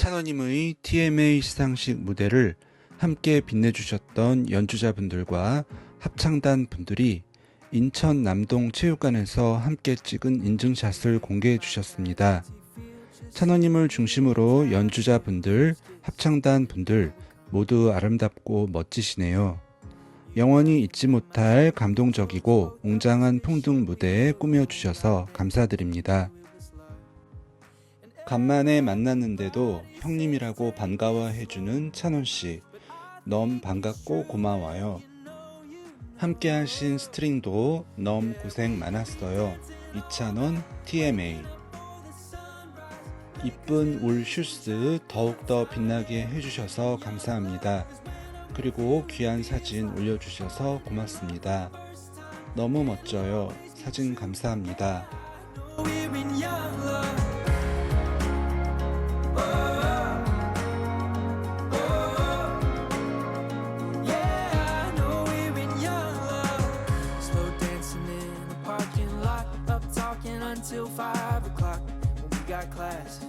찬호님의 TMA 시상식 무대를 함께 빛내주셨던 연주자분들과 합창단 분들이 인천 남동 체육관에서 함께 찍은 인증샷을 공개해 주셨습니다. 찬호님을 중심으로 연주자분들, 합창단 분들 모두 아름답고 멋지시네요. 영원히 잊지 못할 감동적이고 웅장한 풍등 무대에 꾸며주셔서 감사드립니다. 간만에 만났는데도 형님이라고 반가워해주는 찬원씨. 너무 반갑고 고마워요. 함께 하신 스트링도 너무 고생 많았어요. 이찬원 TMA. 이쁜 울 슈스 더욱더 빛나게 해주셔서 감사합니다. 그리고 귀한 사진 올려주셔서 고맙습니다. 너무 멋져요. 사진 감사합니다. Until five o'clock. When we got class,